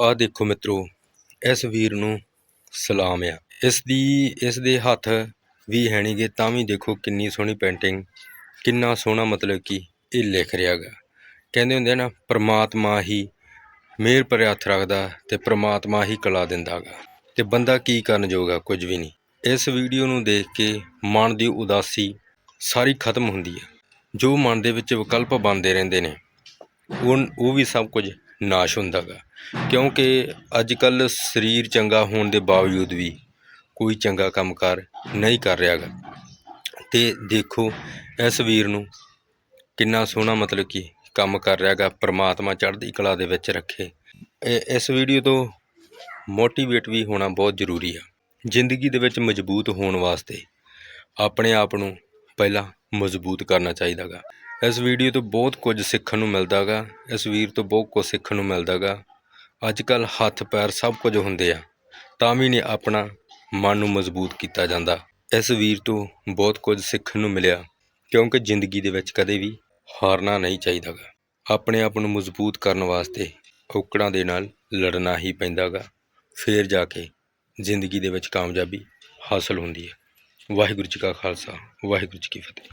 ਆਹ ਦੇਖੋ ਮਿੱਤਰੋ, ਇਸ ਵੀਰ ਨੂੰ ਸਲਾਮ ਆ। ਇਸ ਦੀ, ਇਸ ਦੇ ਹੱਥ ਵੀ ਹੈ ਨਹੀਂਗੇ ਤਾਂ ਵੀ ਦੇਖੋ ਕਿੰਨੀ ਸੋਹਣੀ ਪੇਂਟਿੰਗ ਕਿੰਨਾ ਸੋਹਣਾ ਮਤਲਬ ਕਿ ਇਹ ਲਿਖ ਰਿਹਾ ਗਾ। ਕਹਿੰਦੇ ਹੁੰਦੇ ਆ ਨਾ, ਪ੍ਰਮਾਤਮਾ ਹੀ ਮਿਹਰ ਪਰ ਹੱਥ ਰੱਖਦਾ ਤੇ ਪ੍ਰਮਾਤਮਾ ਹੀ ਕਲਾ ਦਿੰਦਾ ਗਾ। ਤੇ ਬੰਦਾ ਕੀ ਕਰਨ ਜੋਗਾ, ਕੁਝ ਵੀ ਨਹੀਂ। ਇਸ ਵੀਡੀਓ ਨੂੰ ਦੇਖ ਕੇ ਮਨ ਦੀ ਉਦਾਸੀ ਸਾਰੀ ਖਤਮ ਹੁੰਦੀ ਹੈ ਜੋ ਮਨ ਦੇ ਵਿੱਚ ਵਿਕਲਪ ਬਣਦੇ ਰਹਿੰਦੇ ਨੇ, ਉਹ ਉਹ ਵੀ ਸਭ ਕੁਝ ਨਾਸ਼ ਹੁੰਦਾ ਗਾ। ਕਿਉਂਕਿ ਅੱਜ ਕੱਲ੍ਹ ਸਰੀਰ ਚੰਗਾ ਹੋਣ ਦੇ ਬਾਵਜੂਦ ਵੀ ਕੋਈ ਚੰਗਾ ਕੰਮ ਕਾਰ ਨਹੀਂ ਕਰ ਰਿਹਾ ਗਾ। ਅਤੇ ਦੇਖੋ, ਇਸ ਵੀਰ ਨੂੰ ਕਿੰਨਾ ਸੋਹਣਾ ਮਤਲਬ ਕਿ ਕੰਮ ਕਰ ਰਿਹਾ ਗਾ, ਪ੍ਰਮਾਤਮਾ ਚੜ੍ਹਦੀ ਕਲਾ ਦੇ ਵਿੱਚ ਰੱਖੇ। ਇਹ- ਇਸ ਵੀਡੀਓ ਤੋਂ ਮੋਟੀਵੇਟ ਵੀ ਹੋਣਾ ਬਹੁਤ ਜ਼ਰੂਰੀ ਆ। ਜ਼ਿੰਦਗੀ ਦੇ ਵਿੱਚ ਮਜ਼ਬੂਤ ਹੋਣ ਵਾਸਤੇ ਆਪਣੇ ਆਪ ਨੂੰ ਪਹਿਲਾਂ ਮਜ਼ਬੂਤ ਕਰਨਾ ਚਾਹੀਦਾ ਗਾ। ਇਸ ਵੀਡੀਓ ਤੋਂ ਬਹੁਤ ਕੁਝ ਸਿੱਖਣ ਨੂੰ ਮਿਲਦਾ ਗਾ ਇਸ ਵੀਰ ਤੋਂ ਬਹੁਤ ਕੁਝ ਸਿੱਖਣ ਨੂੰ ਮਿਲਦਾ ਗਾ ਅੱਜ ਕੱਲ ਹੱਥ ਪੈਰ ਸਭ ਕੁਝ ਹੁੰਦੇ ਆ, ਤਾਂ ਵੀ ਨਹੀਂ ਆਪਣਾ ਮਨ ਨੂੰ ਮਜ਼ਬੂਤ ਕੀਤਾ ਜਾਂਦਾ। ਇਸ ਵੀਰ ਤੋਂ ਬਹੁਤ ਕੁਝ ਸਿੱਖਣ ਨੂੰ ਮਿਲਿਆ, ਕਿਉਂਕਿ ਜ਼ਿੰਦਗੀ ਦੇ ਵਿੱਚ ਕਦੇ ਵੀ ਹਾਰਨਾ ਨਹੀਂ ਚਾਹੀਦਾ ਗਾ ਆਪਣੇ ਆਪ ਨੂੰ ਮਜ਼ਬੂਤ ਕਰਨ ਵਾਸਤੇ ਔਕੜਾਂ ਦੇ ਨਾਲ ਲੜਨਾ ਹੀ ਪੈਂਦਾ ਗਾ ਫੇਰ ਜਾ ਕੇ ਜ਼ਿੰਦਗੀ ਦੇ ਵਿੱਚ ਕਾਮਯਾਬੀ ਹਾਸਲ ਹੁੰਦੀ ਹੈ। ਵਾਹਿਗੁਰੂ ਜੀ ਕਾ ਖਾਲਸਾ, ਵਾਹਿਗੁਰੂ ਜੀ ਕੀ ਫਤਿਹ।